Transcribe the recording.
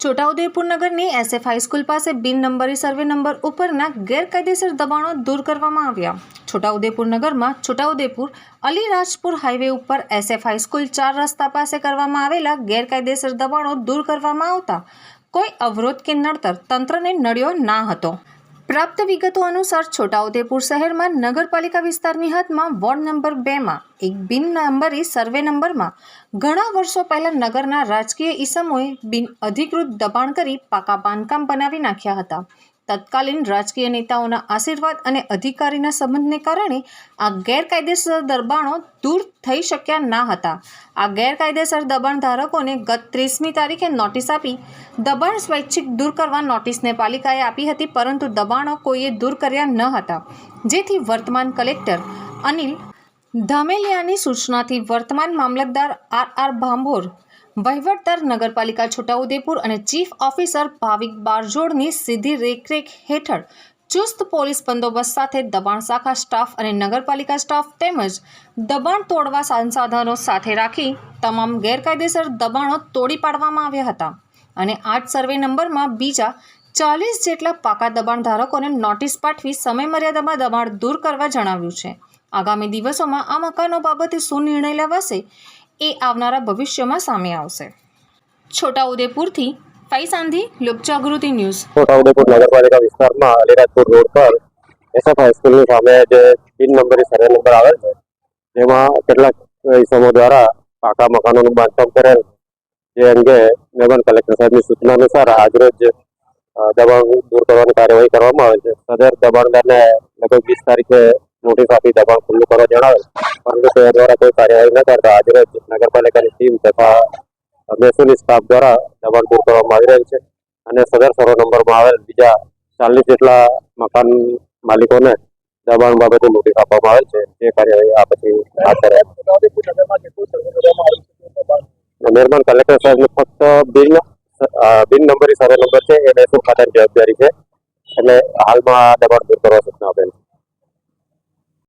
છોટાઉદેપુર નગરની SF high school પાસે બિન નંબરી સર્વે નંબર ઉપરના ગેરકાયદેસર દબાણો દૂર કરવામાં આવ્યા. છોટાઉદેપુર નગરમાં છોટાઉદેપુર અલીરાજપુર હાઈવે ઉપર એસએફ હાઈસ્કૂલ ચાર રસ્તા પાસે કરવામાં આવેલા ગેરકાયદેસર દબાણો દૂર કરવામાં આવતા કોઈ અવરોધ કે નડતર તંત્રને નડ્યો ના હતો. પ્રાપ્ત વિગતો અનુસાર છોટાઉદેપુર શહેરમાં નગરપાલિકા વિસ્તારની હદમાં વોર્ડ નંબર બેમાં, એક બિન નંબરી સર્વે નંબરમાં ઘણા વર્ષો પહેલા નગરના રાજકીય ઈસમોએ બિન અધિકૃત દબાણ કરી પાકા બાંધકામ બનાવી નાખ્યા હતા. તત્કાલીન રાજકીય નેતાઓના આશીર્વાદ અને અધિકારીના સંબંધને કારણે આ ગેરકાયદેસર દબાણો દૂર થઈ શક્યા ના હતા. આ ગેરકાયદેસર દબાણ ધારકોને ગત ત્રીસમી તારીખે નોટિસ આપી દબાણ સ્વૈચ્છિક દૂર કરવા નોટિસને પાલિકાએ આપી હતી, પરંતુ દબાણો કોઈએ દૂર કર્યા ન હતા. જેથી વર્તમાન કલેક્ટર અનિલ ધામેલિયાની સૂચનાથી વર્તમાન મામલતદાર આર આર ભાંભોર વહીવટદાર નગરપાલિકા છોટાઉદેપુર અને ચીફ ઓફિસર ભાવિક બારજોડની સીધી રેખરેખ હેઠળ ચુસ્ત પોલીસ બંદોબસ્ત સાથે દબાણ શાખા સ્ટાફ અને નગરપાલિકા સ્ટાફ તેમજ દબાણ તોડવા સંસાધનો સાથે રાખી તમામ ગેરકાયદેસર દબાણો તોડી પાડવામાં આવ્યા હતા. અને આઠ સર્વે નંબરમાં બીજા ચાલીસ જેટલા પાકા દબાણ ધારકોને નોટિસ પાઠવી સમયમર્યાદામાં દબાણ દૂર કરવા જણાવ્યું છે. આગામી દિવસોમાં આ મકાનો બાબતે શું નિર્ણય લેવાશે એ આવનારા ભવિષ્યમાં સામે આવશે. છોટાઉદેપુરથી ફૈસાંધી લોકજાગૃતિ ન્યૂઝ. છોટાઉદેપુર નગરપાલિકા વિસ્તારમાં અલીરાજપુર રોડ પર એસએફ હાઈસ્કૂલની સામે જે તીન નંબરની સર્વે નંબર આવેલ છે, તેમાં કેટલાક ઇસમો દ્વારા પાકા મકાનોનું બાંધકામ કરેલ જે અંગે મેમન કલેક્ટર સાહેબની સૂચના અનુસાર આજરોજ દબાણ દૂર કરવાની કાર્યવાહી કરવામાં આવે છે. સદર દબાણદારને લગભગ વીસ તારીખે નોટિસ આપી દબાણ ખુલ્લું કરવા જણાવેલ પરંતુ તે દ્વારા કોઈ કાર્યવાહી ન કરતા આજરોજ નગરપાલિકાની ટીમ તથા મહેસૂલી સ્ટાફ દ્વારા દબાણ દૂર કરવામાં આવી રહ્યું છે અને સદર સર્વે નંબરમાં આવેલ બીજા ચાલીસ જેટલા મકાન માલિકોને દબાણ બાબતે નોટિસ આપવામાં આવેલ છે. તે કાર્યવાહી આ પછી હાથ ધરાય મહેરબાન કલેક્ટર સાહેબને ફક્ત બિન બિન નંબરી સર્વે નંબર છે. એ મહેસૂલ ખાતાની જવાબદારી છે. એટલે હાલમાં દબાણ દૂર કરવા સૂચના આપેલ છે.